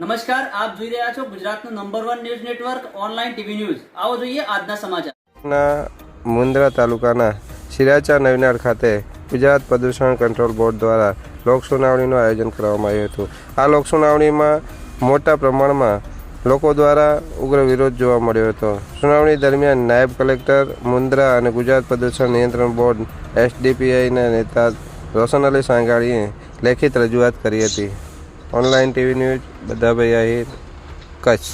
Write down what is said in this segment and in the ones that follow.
નમસ્કાર, આપ જોઈ રહ્યા છો ગુજરાતનું number one news network online TV news આવો જોઈએ આજના સમાચાર. ના મુન્દ્રા તાલુકાના સિરાચા નવીનાળ ખાતે ગુજરાત પ્રદૂષણ કંટ્રોલ બોર્ડ દ્વારા લોક સુનાવણીનું આયોજન કરવામાં આવ્યું હતું. આ લોક સુનાવણીમાં મોટા પ્રમાણમાં લોકો દ્વારા ઉગ્ર વિરોધ જોવા મળ્યો હતો. સુનાવણી દરમિયાન નાયબ કલેક્ટર મુન્દ્રા અને ગુજરાત પ્રદૂષણ નિયંત્રણ બોર્ડ એસડીપીઆઈના નેતા રોશન અલી સાંગાણીએ લેખિત રજૂઆત કરી હતી. Online TV news Badhabhai Ahir Kutch.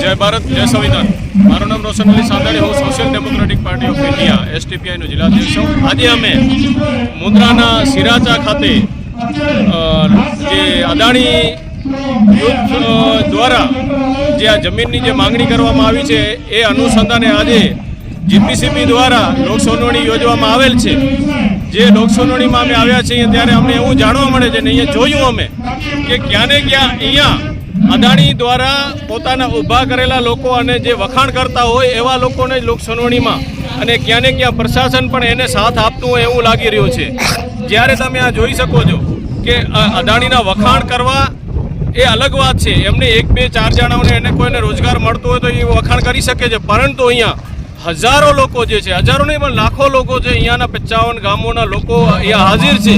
જય ભારત, જય સંવિધાન. મારું નામ રોશન અલી સાંધાણી, હું social democratic party of India એસટીપીઆઈનો જિલ્લાધ્યક્ષ છું. આજે અમે મુન્દ્રાના સિરાચા ખાતે જે અદાણી દ્વારા જે આ જમીનની જે માંગણી કરવામાં આવી છે, એ અનુસંધાને આજે જીપીસીબી દ્વારા લોકસુનાવણી યોજવામાં આવેલ છે. જે લોકસુનાવણીમાં અમે આવ્યા છીએ, ત્યારે અમને એવું જાણવા મળે છે ને અહીંયા જોયું અમે કે ક્યાં ને ક્યાં અહીંયા અદાણી દ્વારા પોતાના ઊભા કરેલા લોકો અને જે વખાણ કરતા હોય એવા લોકોને લોકસુનાવણીમાં અને ક્યાં ને ક્યાં પ્રશાસન પણ એને સાથ આપતું હોય એવું લાગી રહ્યું છે. જ્યારે તમે આ જોઈ શકો છો કે અદાણીના વખાણ કરવા એ અલગ વાત છે. એમને એક, બે, ચાર જણાઓને એને કોઈને રોજગાર મળતો હોય તો એ વખાણ કરી શકે છે. પરંતુ અહીંયા હજારો લોકો જે છે, હજારો નહીં, પણ લાખો લોકો છે અહીંયાના પચાવન ગામોના લોકો અહીંયા હાજર છે,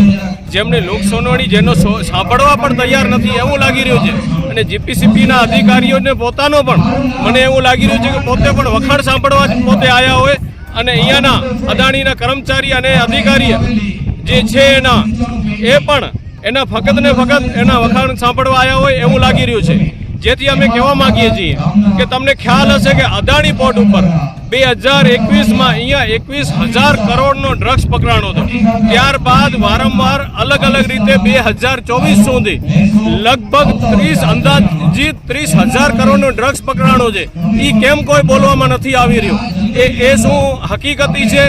જેમને લોક સુનાવણી જેનો સાંભળવા પણ તૈયાર નથી એવું લાગી રહ્યું છે. અને જીપીસીપીના અધિકારીઓને પોતાનો પણ મને એવું લાગી રહ્યું છે કે પોતે પણ વખાણ સાંભળવા પોતે આવ્યા હોય અને અહીંયાના અદાણીના કર્મચારી અને અધિકારી જે છે એના, એ પણ એના ફક્ત ને ફક્ત એના વખાણ સાંભળવા આવ્યા હોય એવું લાગી રહ્યું છે. જેથી અમે કહેવા માંગીએ છીએ કે તમને ખ્યાલ હશે કે અદાણી પોર્ટ ઉપર બે હજાર એકવીસમાં અહીંયા એકવીસ હજાર કરોડનો ડ્રગ્સ પકડાણો હતો. ત્યારબાદ વારંવાર અલગ અલગ રીતે બે હજાર ચોવીસ સુધી લગભગ ત્રીસ અંદાજિત ત્રીસ હજાર કરોડનો ડ્રગ્સ પકડાણો છે એ કેમ કોઈ બોલવામાં નથી આવી રહ્યું? એ એ શું હકીકતી છે?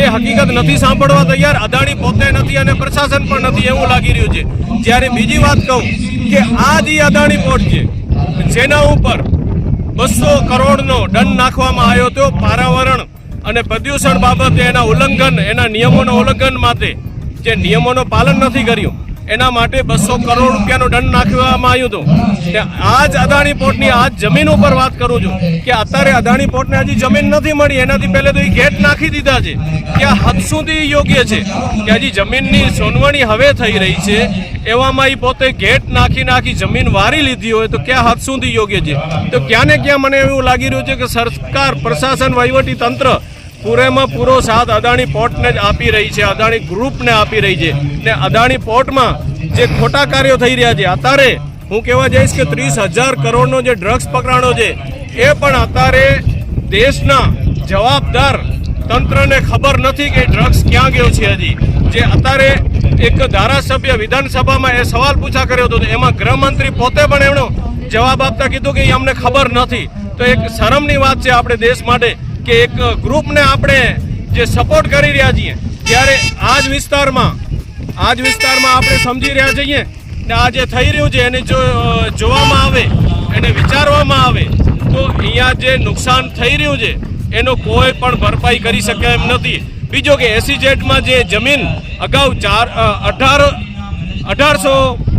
એ હકીકત નથી સાંભળવા તૈયાર, અદાણી પોતે નથી અને પ્રશાસન પણ નથી એવું લાગી રહ્યું છે. જ્યારે બીજી વાત કહું કે આ જે અદાણી પોર્ટ છે જેના ઉપર બસો કરોડનો દંડ નાખવામાં આવ્યો હતો. પારાવરણ અને પ્રદૂષણ બાબતે એના ઉલ્લંઘન, એના નિયમોના ઉલ્લંઘન માટે જે નિયમોનું પાલન નથી કર્યું એના માટે બસો કરોડ રૂપિયાનો દંડ નાખવામાં આવ્યો હતો. જ અદાણી પોર્ટની આ જ જમીન ઉપર વાત કરું છું કે અત્યારે અદાણી પોર્ટને હજી જમીન નથી મળી, એનાથી પહેલે તો એ ગેટ નાખી દીધા છે કે આ હદ સુધી યોગ્ય છે. કે હજી જમીનની સોનવણી હવે થઈ રહી છે, એવામાં એ પોતે ગેટ નાખી નાખી જમીન વારી લીધી હોય તો ક્યાં હદ સુધી યોગ્ય છે? તો ક્યાં ને ક્યાં મને એવું લાગી રહ્યું છે કે સરકાર, પ્રશાસન, વહીવટી તંત્ર પૂરેમાં પૂરો સાથ અદાણી પોર્ટને જ આપી રહી છે, અદાણી ગ્રુપને આપી રહી છે. ને અદાણી પોર્ટમાં જે ખોટા કાર્યો થઈ રહ્યા છે, અત્યારે હું કહેવા જઈશ કે ત્રીસ હજાર કરોડનો જે ડ્રગ્સ પકડાણો છે, એ પણ અત્યારે દેશના જવાબદાર તંત્રને ખબર નથી કે ડ્રગ્સ ક્યાં ગયો છે હજી. જે અત્યારે એક ધારાસભ્ય વિધાનસભામાં એ સવાલ પૂછા કર્યો હતો એમાં ગૃહમંત્રી પોતે પણ એમનો જવાબ આપતા કીધું કે અમને ખબર નથી. તો એક શરમની વાત છે, આપણે દેશ માટે કે એક ગ્રુપને આપણે જે સપોર્ટ કરી રહ્યા છીએ, ત્યારે આ જ વિસ્તારમાં આ જ વિસ્તારમાં આપણે સમજી રહ્યા છીએ ને આ જે થઈ રહ્યું છે, એને જો જોવામાં આવે, એને વિચારવામાં આવે, તો અહીંયા જે નુકસાન થઈ રહ્યું છે, એનો કોઈ પણ ભરપાઈ કરી શકે એમ નથી. બીજો કે એસી જેટમાં જે જમીન અગાઉ ચાર અઢાર, અઢારસો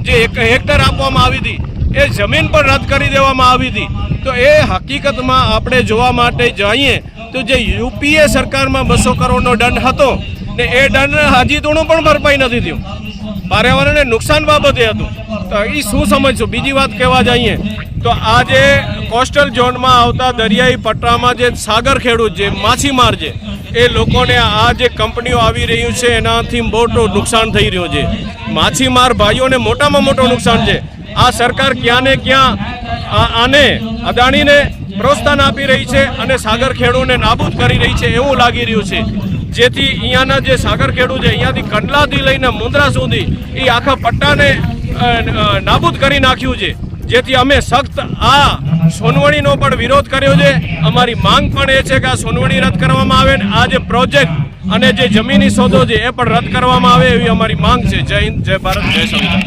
જે એક, હેક્ટર આપવામાં આવી હતી એ જમીન પણ રદ કરી દેવામાં આવી હતી. તો એ હકીકતમાં આપણે જોવા માટે જઈએ તો જે યુપીએ સરકારમાં બસો કરોડનો દંડ હતો ને એ દંડ હજી તોણું પણ ભરપાઈ નથી થયું. પર્યાવરણને નુકસાન બાબતે હતું. તો એ શું સમજશું? બીજી વાત કહેવા જઈએ તો આજે કોસ્ટલ ઝોનમાં આવતા દરિયાઈ પટ્ટામાં જે સાગર ખેડૂત જે માછીમાર છે, એ લોકોને આ જે કંપનીઓ આવી રહ્યું છે, એનાથી મોટું નુકસાન થઈ રહ્યું છે. માછીમાર ભાઈઓને મોટામાં મોટું નુકસાન છે. આ સરકાર ક્યાં ને ક્યાં આને અદાણીને પ્રોત્સાહન આપી રહી છે અને સાગર ખેડૂને નાબૂદ કરી રહી છે એવું લાગી રહ્યું છે. જેથી અહીંયાના જે સાગર ખેડૂ છે, અહીંયાથી કંડલાથી લઈને મુંદ્રા સુધી એ આખા પટ્ટાને નાબૂદ કરી નાખ્યું છે. જેથી અમે સખ્ત આ સોનવણીનો પણ વિરોધ કર્યો છે. અમારી માંગ પણ એ છે કે આ સોનવણી રદ કરવામાં આવે ને આ જે પ્રોજેક્ટ અને જે જમીની સોદો છે, એ પણ રદ કરવામાં આવે એવી અમારી માંગ છે. જય હિન્દ, જય ભારત, જય સંવિધાન.